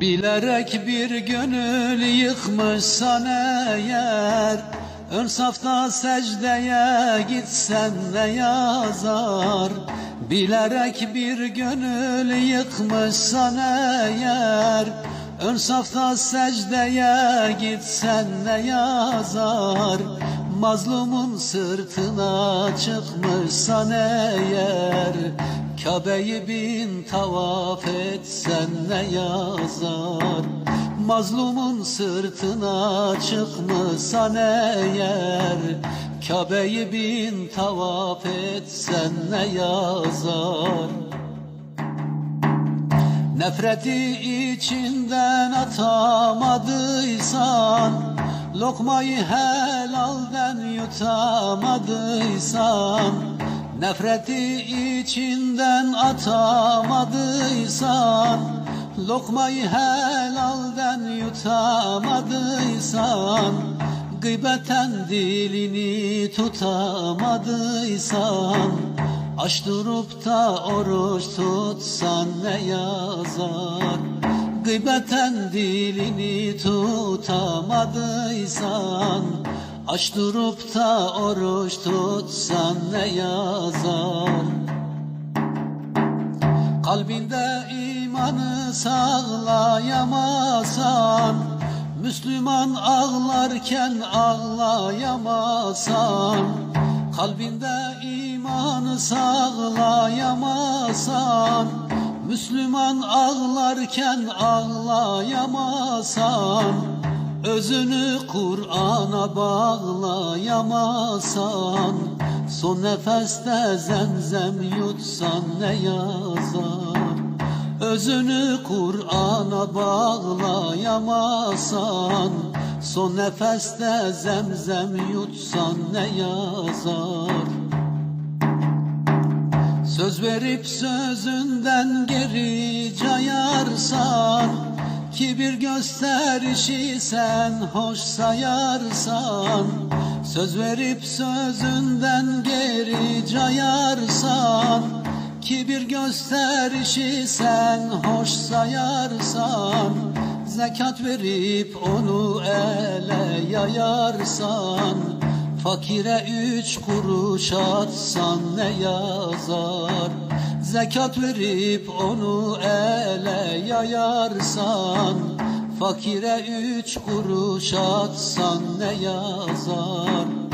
Bilerek bir gönül yıkmışsan eğer Ön safta secdeye gitsen ne yazar. Bilerek bir gönül yıkmışsan eğer Ön safta secdeye gitsen ne yazar? Mazlumun sırtına çıkmışsan eğer Kabe'yi bin tavaf etsen ne yazar? Mazlumun sırtına çıkmışsan eğer Kabe'yi bin tavaf etsen ne yazar Nefreti içinden atamadıysan Lokmayı helalden yutamadıysan Nefreti içinden atamadıysan Lokmayı helalden yutamadıysan Gıybeten dilini tutamadıysan Aç durup da oruç tutsan ne yazar? Gıybeten dilini tutamadıysan Aç durup da oruç tutsan ne yazar? Kalbinde imanı sağlayamasan Müslüman ağlarken ağlayamasan Kalbinde imanı sağlayamasan Müslüman ağlarken ağlayamasan Özünü Kur'an'a bağlayamasan Son nefeste zemzem yutsan ne yazar? Özünü Kur'an'a bağlayamasan Son nefeste zemzem yutsan ne yazar Söz verip sözünden geri cayarsan Kibir gösterişi sen hoş sayarsan Söz verip sözünden geri cayarsan Kibir gösterişi sen hoş sayarsan Zekat verip onu ele yayarsan Fakire üç kuruş atsan ne yazar? Zekat verip onu ele yayarsan Fakire üç kuruş atsan ne yazar